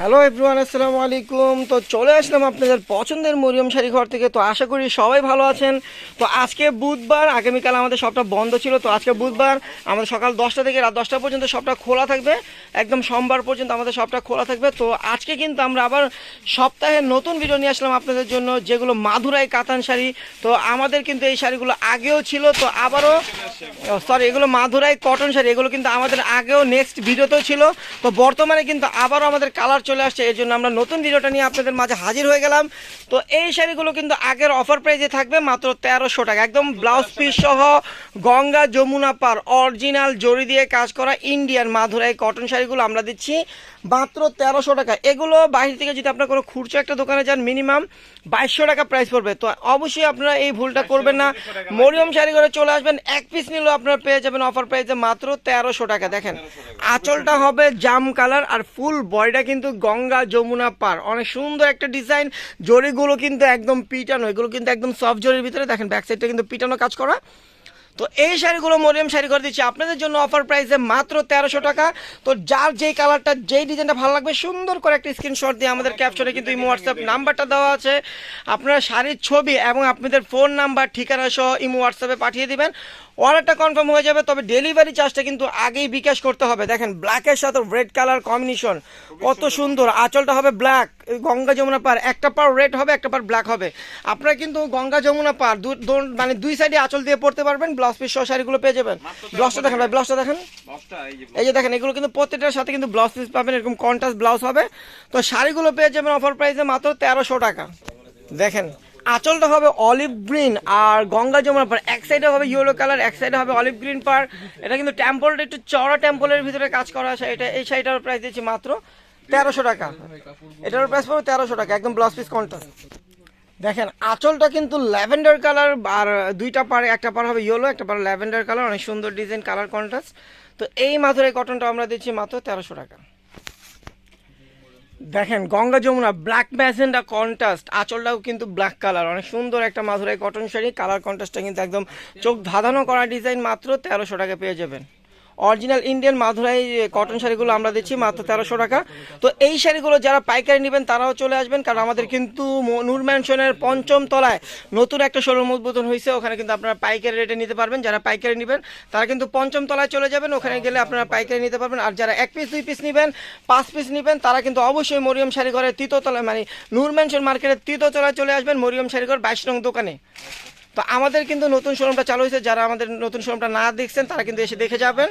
Hello everyone আসসালামু আলাইকুম তো চলে আসলাম আপনাদের পছন্দের মরিয়ম শাড়ি ঘর থেকে। তো আশা করি সবাই ভালো আছেন। তো আজকে বুধবার, আগামীকাল আমাদের সবটা বন্ধ ছিল। তো আজকে বুধবার আমাদের সকাল দশটা থেকে রাত দশটা পর্যন্ত সবটা খোলা থাকবে। একদম সোমবার পর্যন্ত আমাদের সবটা খোলা থাকবে। তো আজকে কিন্তু আমরা আবার সপ্তাহের নতুন ভিডিও নিয়ে আসলাম আপনাদের জন্য, যেগুলো মাধুরাই কাতান শাড়ি। তো আমাদের কিন্তু এই শাড়িগুলো আগেও ছিল। তো আবারও সরি এগুলো মাধুরাই কটন শাড়ি। এগুলো কিন্তু আমাদের আগেও নেক্সট ভিডিওতেও ছিল। তো বর্তমানে কিন্তু আবারও আমাদের কালার চলে আসছে, এর জন্য আমরা নতুন ভিডিওটা নিয়ে আপনাদের মাঝে হাজির হয়ে গেলাম। তো এই শাড়িগুলো কিন্তু আগের অফার প্রাইজে থাকবে মাত্র তেরোশো টাকা। একদম ব্লাউজ পিস সহ গঙ্গা যমুনা পার অরিজিনাল জড়ি দিয়ে কাজ করা ইন্ডিয়ান মাধুরাই কটন শাড়িগুলো আমরা দিচ্ছি। মাত্র তেরোশো টাকা। এগুলো বাইরে থেকে যদি আপনার কোনো খুচরো একটা দোকানে যান মিনিমাম বাইশশো টাকা প্রাইস পড়বে। তো অবশ্যই আপনারা এই ভুলটা করবেন না। মরিয়ম শাড়ি করে চলে আসবেন। এক পিস নিলেও আপনারা পেয়ে যাবেন অফার প্রাইসে মাত্র তেরোশো টাকা। দেখেন আঁচলটা হবে জাম কালার আর ফুল বডিটা কিন্তু গঙ্গা যমুনা পার। অনেক সুন্দর একটা ডিজাইন জরিগুলো কিন্তু একদম পিটানো। এগুলো কিন্তু একদম সফট জরির ভিতরে। দেখেন ব্যাক সাইডটা কিন্তু পিটানো কাজ করা। তো এই শাড়িগুলো মরিয়াম শাড়ি করে দিচ্ছি। আপনাদের জন্য অফার প্রাইসে মাত্র তেরোশো টাকা। তো যার যেই কালারটা যেই ডিজাইনটা ভালো লাগবে, সুন্দর করে একটা স্ক্রিনশট দিয়ে আমাদের ক্যাপশনে কিন্তু ইমো হোয়াটসঅ্যাপ নাম্বারটা দেওয়া আছে। আপনারা শাড়ির ছবি এবং আপনাদের ফোন নাম্বার ঠিকানা সহ ইমো হোয়াটসঅ্যাপে পাঠিয়ে দিবেন। অর্ডারটা কনফার্ম হয়ে যাবে, তবে ডেলিভারি চার্জটা কিন্তু আগেই বিকাশ করতে হবে। দেখেন ব্ল্যাকের সাথে রেড কালার কম্বিনেশন কত সুন্দর। আঁচলটা হবে ব্ল্যাক গঙ্গা যমুনা পার একটা পার রেড হবে একটা পার ব্ল্যাক হবে। আপনারা কিন্তু গঙ্গা যমুনা পার মানে দুই সাইডে আঁচল দিয়ে পড়তে পারবেন ব্লাউজ পিস সহ শাড়িগুলো পেয়ে যাবেন। ব্লাউজটা দেখেন ভাই ব্লাউজটা দেখেন। এই যে এই যে দেখেন এগুলো কিন্তু প্রত্যেকটার সাথে কিন্তু ব্লাউজ পিস পাবেন এরকম কন্ট্রাস্ট ব্লাউজ হবে। তো শাড়িগুলো পেয়ে যাবেন অফার প্রাইসে মাত্র তেরোশো টাকা। দেখেন আঁচলটা হবে অলিভ গ্রিন আর গঙ্গা যমুনা পার। এক সাইডে হবে ইয়েলো কালার এক সাইডে হবে অলিভ গ্রিন পার। এটা কিন্তু টেম্পলটা একটু চড়া টেম্পলের ভিতরে কাজ করা আছে এটা এই শাড়িটার প্রাইস দিচ্ছি মাত্র তেরোশো টাকা। এটার প্রাইস পড়বে তেরোশো টাকা, একদম ব্লাউজ পিস কন্ট্রাস্ট দেখেন, আঁচলটা কিন্তু ল্যাভেন্ডার কালার, আর দুইটা পার, একটা পার হবে ইয়েলো একটা পার ল্যাভেন্ডার কালার, অনেক সুন্দর ডিজাইন কালার কন্ট্রাস্ট তো এই মাথুরাই কটনটা আমরা দিচ্ছি মাত্র তেরোশো টাকা। দেখেন, Ganga Jamuna black magenta contrast আঁচলটাও কিন্তু ব্ল্যাক কালার অনেক সুন্দর একটা মাথুরাই কটন শাড়ি কালার কন্ট্রাস্টটা কিন্তু একদম চোখ ধাঁধানো করা ডিজাইন মাত্র তেরোশো টাকা পেয়ে যাবেন। অরিজিনাল ইন্ডিয়ান মাধুরাই কটন শাড়িগুলো আমরা দিচ্ছি, মাত্র তেরোশো টাকা। তো এই শাড়িগুলো যারা পাইকারি নেবেন, তারাও চলে আসবেন, কারণ আমাদের কিন্তু নূর ম্যানশনের পঞ্চম তলায় নতুন একটা শোরুম উদ্বোধন হয়েছে, ওখানে কিন্তু আপনারা পাইকারি রেটে নিতে পারবেন। যারা পাইকারি নেবেন, তারা কিন্তু পঞ্চম তলায় চলে যাবেন, ওখানে গেলে আপনারা পাইকারি নিতে পারবেন। আর যারা এক পিস দুই পিস নেবেন, পাঁচ পিস নেবেন, তারা কিন্তু অবশ্যই মরিয়ম শাড়ি ঘরের তৃতীয়তলায় মানে নূর ম্যানশন মার্কেটের তৃতীয়তলায় চলে আসবেন মরিয়ম শাড়ি ঘর বাইশ নং দোকানে। তো আমাদের কিন্তু নতুন শোরুমটা চালু হয়েছে। যারা আমাদের নতুন শোরুমটা না দেখছেন, তারা কিন্তু এসে দেখে যাবেন।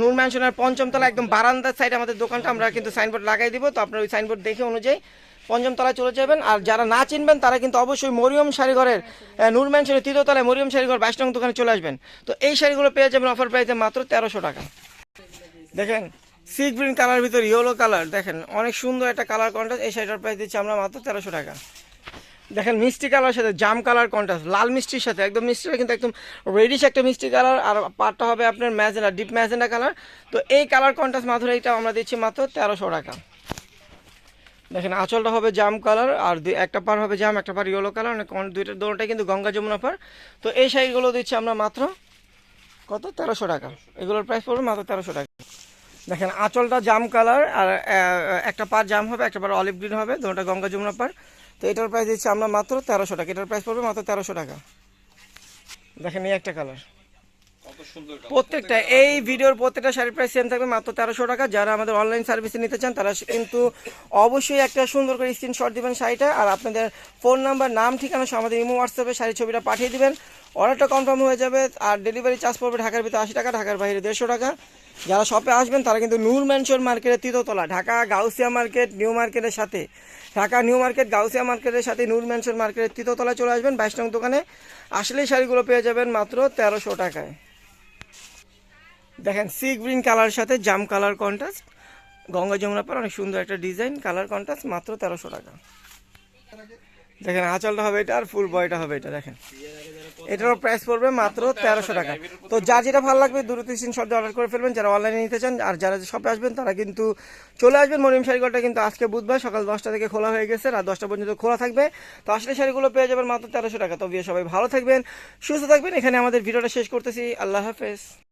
নূর ম্যানশনের পঞ্চমতলা একদম বারান্দার সাইডে আমাদের দোকানটা আমরা কিন্তু সাইনবোর্ড লাগাই দিব। তো আপনার ওই সাইনবোর্ড দেখে অনুযায়ী পঞ্চম তলায় চলে যাবেন। আর যারা না চিনবেন, তারা কিন্তু অবশ্যই মরিয়ম শাড়িঘরের নূর ম্যানশনের তৃতীয় তলায় মরিয়ম শাড়িঘর বাইশ নং দোকানে চলে আসবেন। তো এই শাড়িগুলো পেয়ে যাবেন অফার প্রাইসে মাত্র তেরোশো টাকা। দেখেন সি গ্রিন কালার ভিতর ইয়েলো কালার দেখেন, অনেক সুন্দর একটা কালার কন্ট্রাস্ট এই শাড়িটার প্রাইস দিচ্ছি আমরা মাত্র তেরোশো টাকা। দেখেন মিষ্টি কালার সাথে জাম কালার কন্ট্রাস্ট লাল মিষ্টির সাথে, একদম মিষ্টিটা কিন্তু একদম রেডিশ একটা মিষ্টি কালার, আর পাটটা হবে আপনার ম্যাজেন্ডা ডিপ ম্যাজেন্ডা কালার। তো এই কালার কন্ট্রাস্ট মাধুরী এটা আমরা দিচ্ছি মাত্র তেরোশো টাকা। দেখেন আঁচলটা হবে জাম কালার, আর দুই একটা পার হবে জাম, একটা পার ইয়েলো কালার মানে দুইটা দোনোটাই কিন্তু গঙ্গা যমুনা পার। তো এই শাড়িগুলো দিচ্ছি আমরা মাত্র কত? তেরোশো টাকা। এগুলোর প্রাইস পড়বে মাত্র তেরোশো টাকা। দেখেন আঁচলটা জাম কালার, আর একটা পার জাম হবে, একটা পার অলিভ গ্রিন হবে, দুটোটা গঙ্গা যমুনা পার। তো এটার প্রাইস দিচ্ছি আমরা মাত্র তেরোশো টাকা এটার প্রাইস পড়বে মাত্র তেরোশো টাকা দেখেন এই একটা কালার। প্রত্যেকটা এই ভিডিওর প্রত্যেকটা শাড়ির প্রাইস সেম থাকবে মাত্র তেরোশো টাকা। যারা আমাদের অনলাইন সার্ভিসে নিতে চান তারা কিন্তু অবশ্যই একটা সুন্দর করে স্ক্রিনশট দিবেন শাড়িটা। আর আপনাদের ফোন নাম্বার নাম ঠিকানা সহ আমাদের ইমো হোয়াটসঅ্যাপে শাড়ির ছবিটা পাঠিয়ে দিবেন। অর্ডারটা কনফার্ম হয়ে যাবে। আর ডেলিভারি চার্জ পড়বে ঢাকার ভিতরে আশি টাকা ঢাকার বাইরে দেড়শো টাকা। যারা শপে আসবেন তারা কিন্তু নূর ম্যানশন মার্কেটের তৃতীয়তলা ঢাকা গাউসিয়া মার্কেট নিউ মার্কেটের সাথে। ঢাকা নিউ মার্কেট গাউসিয়া মার্কেটের সাথে নূর ম্যানশন মার্কেটের তৃতীয়তলায় চলে আসবেন বাইশ নং দোকানে। আসলেই শাড়িগুলো পেয়ে যাবেন মাত্র তেরোশো টাকায়। দেখেন সি গ্রিন কালার সাথে জাম কালার কন্ট্রাস্ট। গঙ্গা যমুনা পর, অনেক সুন্দর একটা ডিজাইন, কালার কন্ট্রাস্ট, মাত্র তেরোশো টাকা। দেখেন, আঁচলটা হবে এটা আর ফুল বয়টা হবে এটা, দেখেন। এটারও প্রাইস পড়বে মাত্র তেরোশো টাকা। তো যা যেটা ভালো লাগবে, দ্রুত স্ক্রিনশট অর্ডার করে ফেলবেন। যারা অনলাইনে নিতে চান, আর যারা শপে আসবেন, তারা কিন্তু চলে আসবেন। মরিম শাড়িঘরটা কিন্তু আজকে বুধবার, সকাল দশটা থেকে খোলা হয়ে গেছে, রাত দশটা পর্যন্ত খোলা থাকবে। তো আসলে শাড়িগুলো পেয়ে যাবেন মাত্র তেরোশো টাকা। তো বিয়ে সবাই ভালো থাকবেন, সুস্থ থাকবেন। এখানে আমাদের ভিডিওটা শেষ করতেছি। আল্লাহ হাফেজ।